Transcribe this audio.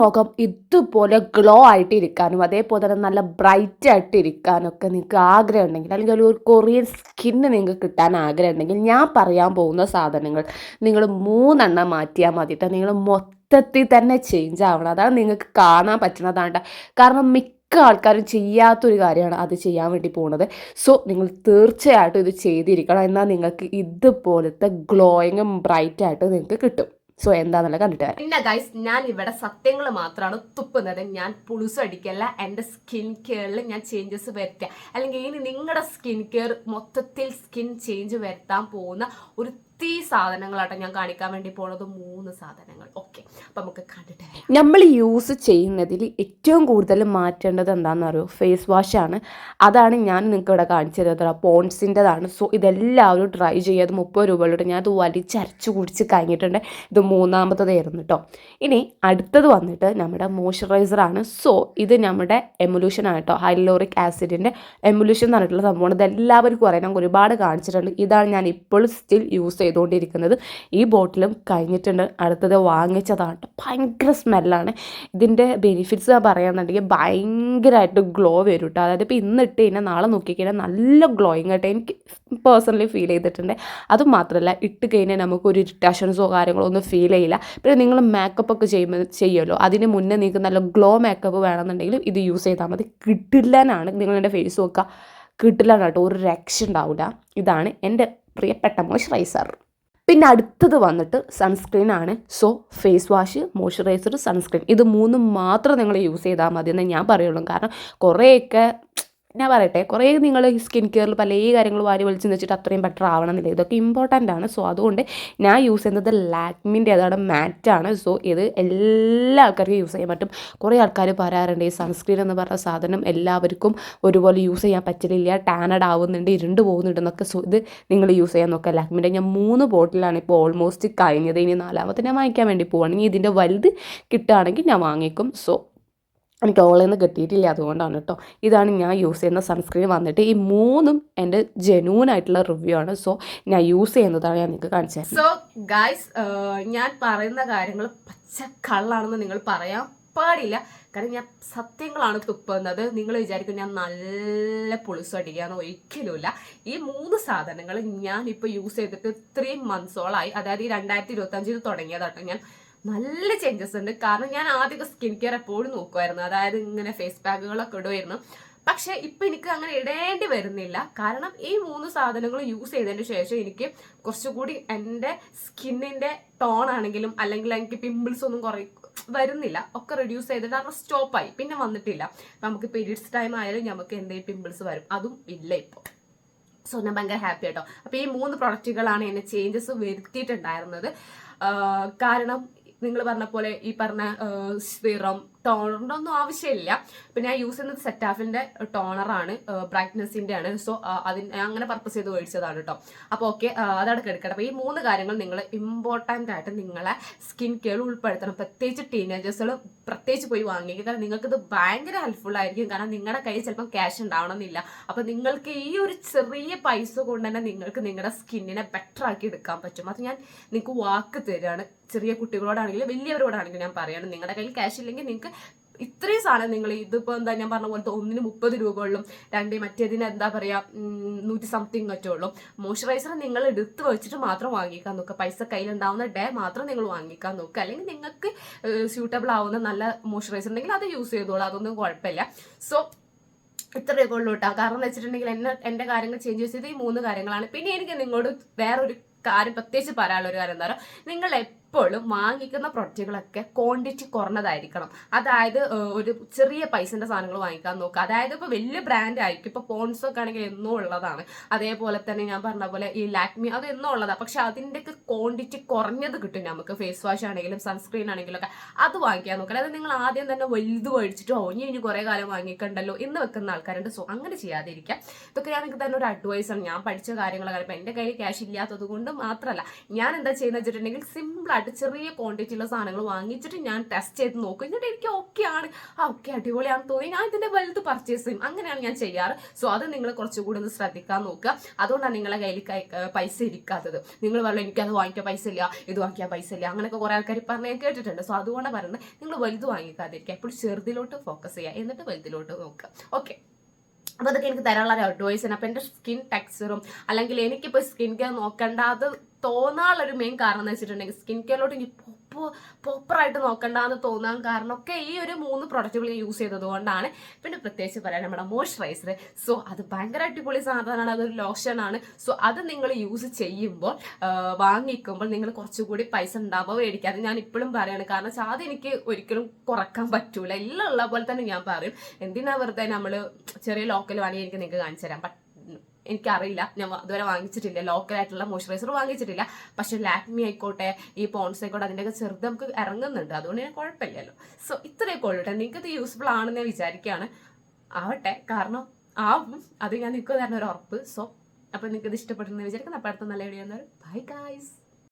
മുഖം ഇതുപോലെ ഗ്ലോ ആയിട്ട് ഇരിക്കാനും അതേപോലെ തന്നെ നല്ല ബ്രൈറ്റ് ആയിട്ട് ഇരിക്കാനും ഒക്കെ നിങ്ങൾക്ക് ആഗ്രഹം ഉണ്ടെങ്കിൽ അല്ലെങ്കിൽ ഒരു കൊറിയൻ സ്കിന്ന് നിങ്ങൾക്ക് കിട്ടാൻ ആഗ്രഹം ഉണ്ടെങ്കിൽ ഞാൻ പറയാൻ പോകുന്ന സാധനങ്ങൾ നിങ്ങൾ മൂന്നെണ്ണം മാറ്റിയാൽ മതിയിട്ട് നിങ്ങൾ മൊത്തത്തിൽ തന്നെ ചേഞ്ച് ആവണം. അതാണ് നിങ്ങൾക്ക് കാണാൻ പറ്റുന്നതാണ് കാരണം മിക്ക ആൾക്കാരും ചെയ്യാത്തൊരു കാര്യമാണ് അത് ചെയ്യാൻ വേണ്ടി പോകുന്നത് സോ നിങ്ങൾ തീർച്ചയായിട്ടും ഇത് ചെയ്തിരിക്കണം. എന്നാൽ നിങ്ങൾക്ക് ഇതുപോലത്തെ ഗ്ലോയിങ്ങും ബ്രൈറ്റായിട്ട് നിങ്ങൾക്ക് കിട്ടും. സോ എന്താണെന്നുള്ള കണ്ടിട്ട് വരാം. പിന്നെ ഗൈസ് ഞാൻ ഇവിടെ സത്യങ്ങൾ മാത്രമാണ് തുപ്പുന്നത്. ഞാൻ പുളുസ് അടിക്കല്ല എന്റെ സ്കിൻ കെയറിൽ ഞാൻ ചേഞ്ചസ് വരുത്തുക. അല്ലെങ്കിൽ ഇനി നിങ്ങളുടെ സ്കിൻ കെയർ മൊത്തത്തിൽ സ്കിൻ ചേഞ്ച് വരുത്താൻ പോകുന്ന ഒരു തീ സാധനങ്ങളാട്ടോ ഞാൻ കാണിക്കാൻ വേണ്ടി പോണത്. മൂന്ന് സാധനങ്ങൾ. ഓക്കെ. അപ്പൊ നമുക്ക് കണ്ടിട്ട് നമ്മൾ യൂസ് ചെയ്യുന്നതിൽ ഏറ്റവും കൂടുതൽ മാറ്റേണ്ടത് എന്താണെന്ന് അറിയോ? ഫേസ് ആണ്. അതാണ് ഞാൻ നിങ്ങൾക്ക് ഇവിടെ കാണിച്ചു തരുന്നത് പോൺസിന്റെതാണ്. സോ ഇതെല്ലാവരും ട്രൈ ചെയ്യുക മുപ്പത് രൂപയിലോട്ട് ഞാൻ അത് വലിച്ചരച്ച് കുടിച്ച് കഴിഞ്ഞിട്ടുണ്ട്. ഇത് മൂന്നാമത്തതായിരുന്നു കേട്ടോ. ഇനി അടുത്തത് വന്നിട്ട് നമ്മുടെ മോയ്സ്ചറൈസറാണ് സോ ഇത് നമ്മുടെ എമുലൂഷൻ ആണ് കേട്ടോ. ഹൈലോറിക് ആസിഡിന്റെ എമുലൂഷൻ എന്ന് പറഞ്ഞിട്ടുള്ള സംഭവമാണ്. ഇത് എല്ലാവർക്കും അറിയാം ഒരുപാട് കാണിച്ചിട്ടുണ്ട്. ഇതാണ് ഞാൻ ഇപ്പോഴും സ്റ്റിൽ യൂസ് ചെയ്തുകൊണ്ടിരിക്കുന്നത്. ഈ ബോട്ടിലും കഴിഞ്ഞിട്ടുണ്ട്. അടുത്തത് വാങ്ങിച്ചതാണ്. ഭയങ്കര സ്മെല്ലാണ്. ഇതിന്റെ ബെനിഫിറ്റ്സ് ഞാൻ പറയുകയാണെന്നുണ്ടെങ്കിൽ ഭയങ്കരമായിട്ട് ഗ്ലോ വരും കേട്ടോ അതായത് ഇപ്പോൾ ഇന്ന് ഇട്ട് കഴിഞ്ഞാൽ നാളെ നോക്കിക്കഴിഞ്ഞാൽ നല്ല ഗ്ലോയിങ് ആയിട്ട് എനിക്ക് പേഴ്സണലി ഫീൽ ചെയ്തിട്ടുണ്ട്. അതും മാത്രമല്ല ഇട്ട് കഴിഞ്ഞാൽ നമുക്ക് ഒരു ഇറിറ്റേഷൻസോ കാര്യങ്ങളോ ഒന്നും ഫീൽ ചെയ്യില്ല. പിന്നെ നിങ്ങൾ മേക്കപ്പ് ഒക്കെ ചെയ്യുമ്പോൾ ചെയ്യുമല്ലോ. അതിന് മുന്നേ നിങ്ങൾക്ക് നല്ല ഗ്ലോ മേക്കപ്പ് വേണമെന്നുണ്ടെങ്കിൽ ഇത് യൂസ് ചെയ്താൽ മതി. കിട്ടില്ലാനാണ് നിങ്ങളുടെ ഫേസ് നോക്കുക. കിട്ടില്ലാണ് കേട്ടോ ഒരു രക്ഷ ഉണ്ടാവില്ല. ഇതാണ് എന്റെ പ്രിയപ്പെട്ട മോയ്സ്ചറൈസർ. പിന്നെ അടുത്തത് വന്നിട്ട് സൺസ്ക്രീൻ ആണ്. So face wash moisturiser sunscreen ഇത് മൂന്നും മാത്രം നിങ്ങൾ യൂസ് ചെയ്താൽ മതി എന്ന് ഞാൻ പറയുള്ളൂ. കാരണം കുറേയൊക്കെ ഞാൻ പറയട്ടെ കുറേ നിങ്ങൾ സ്കിൻ കെയറിൽ പല കാര്യങ്ങൾ വാരി വലിച്ചു വെച്ചിട്ട് അത്രയും ബെറ്റർ ആവണമെന്നില്ല. ഇതൊക്കെ ഇമ്പോർട്ടന്റ് ആണ്. സോ അതുകൊണ്ട് ഞാൻ യൂസ് ചെയ്യുന്നത് ലാക്മിന്റെ അതാണ് മാറ്റാണ് സോ ഇത് എല്ലാ ആൾക്കാർക്കും യൂസ് ചെയ്യാൻ പറ്റും. കുറേ ആൾക്കാർ പറയാറുണ്ട് ഈ സൺസ്ക്രീൻ എന്ന് പറഞ്ഞ സാധനം എല്ലാവർക്കും ഒരുപോലെ യൂസ് ചെയ്യാൻ പറ്റില്ല. ടാനഡ് ആവുന്നുണ്ട് ഇരുണ്ട് പോകുന്നുണ്ട് എന്നൊക്കെ. സോ ഇത് നിങ്ങൾ യൂസ് ചെയ്യാൻ നോക്കുക. ലാക്മിന്റെ ഞാൻ മൂന്ന് ബോട്ടിലാണ് ഇപ്പോൾ ഓൾമോസ്റ്റ് കഴിഞ്ഞത്. ഇനി നാലാമത്തെ ഞാൻ വാങ്ങിക്കാൻ വേണ്ടി പോവുകയാണെങ്കിൽ ഇതിന്റെ വലുത് കിട്ടുകയാണെങ്കിൽ ഞാൻ വാങ്ങിക്കും. സോ എനിക്ക് ഓൺലൈനിൽ കിട്ടിയിട്ടില്ല. അതുകൊണ്ടാണ് കേട്ടോ ഇതാണ് ഞാൻ യൂസ് ചെയ്യുന്ന സൺസ്ക്രീൻ വന്നിട്ട് ഈ മൂന്നും എന്റെ ജെന്യൂൻ ആയിട്ടുള്ള റിവ്യൂ ആണ്. സോ ഞാൻ യൂസ് ചെയ്യുന്നതാണ് ഞാൻ നിങ്ങൾക്ക് കാണിച്ചത് സോ ഗൈസ് ഞാൻ പറയുന്ന കാര്യങ്ങൾ പച്ചക്കള്ളാണെന്ന് നിങ്ങൾ പറയാൻ പാടില്ല. കാരണം ഞാൻ സത്യങ്ങളാണ് തുപ്പുന്നത്. നിങ്ങൾ വിചാരിക്കും ഞാൻ നല്ല പുളിസ് അടിക്കാന്ന് ഒരിക്കലുമില്ല. ഈ മൂന്ന് സാധനങ്ങൾ ഞാൻ ഇപ്പോൾ യൂസ് ചെയ്തിട്ട് ത്രീ മന്ത്സോളായി അതായത് ഈ രണ്ടായിരത്തി ഇരുപത്തി അഞ്ചിൽ തുടങ്ങിയതാട്ടോ ഞാൻ നല്ല ചേഞ്ചസ് ഉണ്ട്. കാരണം ഞാൻ ആദ്യമൊക്കെ സ്കിൻ കെയർ എപ്പോഴും നോക്കുമായിരുന്നു അതായത് ഇങ്ങനെ ഫേസ് പാക്കുകളൊക്കെ ഇടുമായിരുന്നു പക്ഷെ ഇപ്പൊ എനിക്ക് അങ്ങനെ ഇടേണ്ടി വരുന്നില്ല. കാരണം ഈ മൂന്ന് സാധനങ്ങൾ യൂസ് ചെയ്തതിന് ശേഷം എനിക്ക് കുറച്ചുകൂടി എന്റെ സ്കിന്നിന്റെ ടോൺ ആണെങ്കിലും അല്ലെങ്കിൽ എനിക്ക് പിമ്പിൾസ് ഒന്നും കുറേ വരുന്നില്ല. ഒക്കെ റെഡ്യൂസ് ചെയ്തിട്ട് കാരണം സ്റ്റോപ്പായി പിന്നെ വന്നിട്ടില്ല. നമുക്ക് പീരീഡ്സ് ടൈം ആയാലും നമുക്ക് എന്തെങ്കിലും പിമ്പിൾസ് വരും? അതും ഇല്ല ഇപ്പോൾ സോ ഞാൻ ഭയങ്കര ഹാപ്പി കേട്ടോ അപ്പോൾ ഈ മൂന്ന് പ്രൊഡക്റ്റുകളാണ് എന്നെ ചേഞ്ചസ് വരുത്തിയിട്ടുണ്ടായിരുന്നത്. കാരണം നിങ്ങൾ പറഞ്ഞ പോലെ ഈ പറഞ്ഞ സിറം ടോണറിന്റെ ഒന്നും ആവശ്യമില്ല. പിന്നെ ഞാൻ യൂസ് ചെയ്യുന്നത് സെറ്റാഫിന്റെ ടോണറാണ് ബ്രൈറ്റ്നെസ്സിന്റെ ആണ് സോ അതിന് അങ്ങനെ പർപ്പസ് ചെയ്ത് മേടിച്ചതാണ് കേട്ടോ അപ്പോൾ ഓക്കെ അതവിടെ കിടക്കട്ടെ. അപ്പോൾ ഈ മൂന്ന് കാര്യങ്ങൾ നിങ്ങൾ ഇമ്പോർട്ടന്റ് ആയിട്ട് നിങ്ങളെ സ്കിൻ കെയർ ഉൾപ്പെടുത്തണം. പ്രത്യേകിച്ച് ടീനേജേഴ്സുകൾ പ്രത്യേകിച്ച് പോയി വാങ്ങിക്കുക കാരണം നിങ്ങൾക്ക് ഇത് ഭയങ്കര ഹെൽപ്ഫുൾ ആയിരിക്കും. കാരണം നിങ്ങളുടെ കയ്യിൽ ചിലപ്പം ക്യാഷ് ഉണ്ടാവണമെന്നില്ല. അപ്പോൾ നിങ്ങൾക്ക് ഈ ഒരു ചെറിയ പൈസ കൊണ്ട് തന്നെ നിങ്ങൾക്ക് നിങ്ങളുടെ സ്കിന്നിനെ ബെറ്റർ ആക്കി എടുക്കാൻ പറ്റും. അത് ഞാൻ നിങ്ങൾക്ക് വാക്ക് തരികയാണ് ചെറിയ കുട്ടികളോടാണെങ്കിലും വലിയവരോടാണെങ്കിലും ഞാൻ പറയുകയാണ് നിങ്ങളുടെ കയ്യിൽ ക്യാഷ് ഇല്ലെങ്കിൽ നിങ്ങൾക്ക് ഇത്രയും സാധനം നിങ്ങൾ ഇതിപ്പോൾ എന്താ ഞാൻ പറഞ്ഞ പോലത്തെ ഒന്നിന് മുപ്പത് രൂപ ഉള്ളൂ രണ്ട് മറ്റേതിന് എന്താ പറയുക നൂറ്റി സംതിങ് മറ്റേ ഉള്ളൂ. മോയ്സ്ചറൈസർ നിങ്ങൾ എടുത്ത് വെച്ചിട്ട് മാത്രം വാങ്ങിക്കാൻ നോക്കുക. പൈസ കയ്യിലുണ്ടാവുന്ന ഡേ മാത്രം നിങ്ങൾ വാങ്ങിക്കാൻ നോക്കുക. അല്ലെങ്കിൽ നിങ്ങൾക്ക് സ്യൂട്ടബിൾ ആവുന്ന നല്ല മോയ്സ്ചറൈസർ ഉണ്ടെങ്കിൽ അത് യൂസ് ചെയ്തോളൂ. അതൊന്നും കുഴപ്പമില്ല. സോ ഇത്രയൊക്കെ ഉള്ളൂ കേട്ടോ കാരണം എന്ന് വെച്ചിട്ടുണ്ടെങ്കിൽ എന്നെ എന്റെ കാര്യങ്ങൾ ചേഞ്ച് ചെയ്തത് ഈ മൂന്ന് കാര്യങ്ങളാണ്. പിന്നെ എനിക്ക് നിങ്ങളോട് വേറൊരു കാര്യം പ്രത്യേകിച്ച് പറയാനുള്ള ഒരു കാര്യം എന്താ പറയുക നിങ്ങൾ എപ്പോഴും വാങ്ങിക്കുന്ന പ്രൊഡക്റ്റുകളൊക്കെ ക്വാണ്ടിറ്റി കുറഞ്ഞതായിരിക്കണം. അതായത് ഒരു ചെറിയ പൈസന്റെ സാധനങ്ങൾ വാങ്ങിക്കാൻ നോക്കുക. അതായത് ഇപ്പോൾ വലിയ ബ്രാൻഡ് ആയിരിക്കും. ഇപ്പോൾ പോൺസ് ഒക്കെ ആണെങ്കിൽ എന്നും ഉള്ളതാണ്. അതേപോലെ തന്നെ ഞാൻ പറഞ്ഞ പോലെ ഈ ലാക്മി അത് എന്നും ഉള്ളതാണ് പക്ഷെ അതിന്റെയൊക്കെ ക്വാണ്ടിറ്റി കുറഞ്ഞത് കിട്ടും നമുക്ക്. ഫേസ് വാഷ് ആണെങ്കിലും സൺസ്ക്രീൻ ആണെങ്കിലും ഒക്കെ. അത് വാങ്ങിക്കാൻ നോക്കുക. അതായത് നിങ്ങൾ ആദ്യം തന്നെ വലുത് മേടിച്ചിട്ടോ ഇനി ഇനി കുറേ കാലം വാങ്ങിക്കണ്ടല്ലോ എന്ന് വെക്കുന്ന ആൾക്കാരുണ്ട്. സോ അങ്ങനെ ചെയ്യാതിരിക്കുക ഇതൊക്കെ ഞാൻ നിങ്ങൾക്ക് തന്നെ ഒരു അഡ്വൈസ് ആണ്. ഞാൻ പഠിച്ച കാര്യങ്ങളൊക്കെ. ഇപ്പം എന്റെ കയ്യിൽ ക്യാഷ് ഇല്ലാത്തത് കൊണ്ട് മാത്രമല്ല ഞാൻ എന്താ ചെയ്യുന്നത് വെച്ചിട്ടുണ്ടെങ്കിൽ സിമ്പിൾ ആയിട്ട് ചെറിയ ക്വാണ്ടിറ്റിയുള്ള സാധനങ്ങൾ വാങ്ങിച്ചിട്ട് ഞാൻ ടെസ്റ്റ് ചെയ്ത് നോക്കും. എന്നിട്ട് എനിക്ക് ഓക്കെ ആണ്. ആ ഓക്കെ അടിപൊളിയാണെന്ന് തോന്നി. ഞാൻ ഇതിന്റെ വലുത് പർച്ചേസ് ചെയ്യും. അങ്ങനെയാണ് ഞാൻ ചെയ്യാറ്. സോ അത് നിങ്ങൾ കുറച്ചുകൂടി ഒന്ന് ശ്രദ്ധിക്കാൻ നോക്കുക. അതുകൊണ്ടാണ് നിങ്ങളെ കയ്യിൽ പൈസ ഇരിക്കാത്തത്. നിങ്ങൾ പറഞ്ഞു എനിക്കത് വാങ്ങിക്കാൻ പൈസ ഇല്ല ഇത് വാങ്ങിക്കാൻ പൈസ ഇല്ല അങ്ങനെയൊക്കെ കുറേ ആൾക്കാർ പറഞ്ഞ് കേട്ടിട്ടുണ്ട്. സോ അതുകൊണ്ട് പറയുന്നത് നിങ്ങൾ വലുത് വാങ്ങിക്കാതിരിക്കുക. എപ്പോഴും ചെറുതിലോട്ട് ഫോക്കസ് ചെയ്യുക. എന്നിട്ട് വലുതിലോട്ട് നോക്കുക. ഓക്കെ അപ്പോൾ അതൊക്കെ എനിക്ക് തരാനുള്ള ഒരു അഡ്വൈസ് ആണ്. അപ്പോൾ എന്റെ സ്കിൻ ടെക്സ്ചറും അല്ലെങ്കിൽ എനിക്കിപ്പോൾ സ്കിൻ കെയർ നോക്കേണ്ട അത് തോന്നാനുള്ളൊരു മെയിൻ കാരണം എന്ന് വെച്ചിട്ടുണ്ടെങ്കിൽ സ്കിൻ കെയറിലോട്ട് ഇനി പ്രോപ്പറായിട്ട് നോക്കണ്ടെന്ന് തോന്നാൻ കാരണം ഒക്കെ ഈ ഒരു മൂന്ന് പ്രൊഡക്റ്റുകൾ ഞാൻ യൂസ് ചെയ്തത് കൊണ്ടാണ്. പിന്നെ പ്രത്യേകിച്ച് പറയാൻ നമ്മുടെ മോയ്സ്ചറൈസർ സോ അത് ഭയങ്കര അടിപൊളി സാധനമാണ്. അതൊരു ലോഷനാണ് സോ അത് നിങ്ങൾ യൂസ് ചെയ്യുമ്പോൾ വാങ്ങിക്കുമ്പോൾ നിങ്ങൾ കുറച്ചുകൂടി പൈസ ഉണ്ടാവുക മേടിക്കാതെ ഞാൻ ഇപ്പോഴും പറയാണ്. കാരണം അത് എനിക്ക് ഒരിക്കലും കുറയ്ക്കാൻ പറ്റൂല. എല്ലാം ഉള്ള പോലെ തന്നെ ഞാൻ പറയും. എന്തിനാ വെറുതെ നമ്മൾ ചെറിയ ലോക്കൽ വാങ്ങി എനിക്ക് നിങ്ങൾക്ക് കാണിച്ചു തരാം. എനിക്കറിയില്ല. ഞാൻ ഇതുവരെ വാങ്ങിച്ചിട്ടില്ല. ലോക്കൽ ആയിട്ടുള്ള മോയ്സ്ചറൈസർ വാങ്ങിച്ചിട്ടില്ല. പക്ഷെ ലാക്മി ആയിക്കോട്ടെ ഈ പോൺസ് ആയിക്കോട്ടെ അതിന്റെയൊക്കെ ചെറുത് നമുക്ക് ഇറങ്ങുന്നുണ്ട്. അതുകൊണ്ട് ഞാൻ കുഴപ്പമില്ലല്ലോ. സോ ഇത്രയൊക്കെ ഉള്ളൂ കേട്ടോ. ഇത് യൂസ്ഫുൾ ആണെന്ന് ഞാൻ വിചാരിക്കുകയാണ്. ആവട്ടെ കാരണം ആവും. അത് ഞാൻ നിങ്ങൾക്ക് തരുന്ന ഒരു ഉറപ്പ്. സോ അപ്പോൾ നിങ്ങൾക്ക് ഇത് ഇഷ്ടപ്പെട്ടെന്ന് വിചാരിക്കുന്നു. അപ്പോൾ അടുത്ത നല്ല വീഡിയോ ബൈ ഗായ്സ്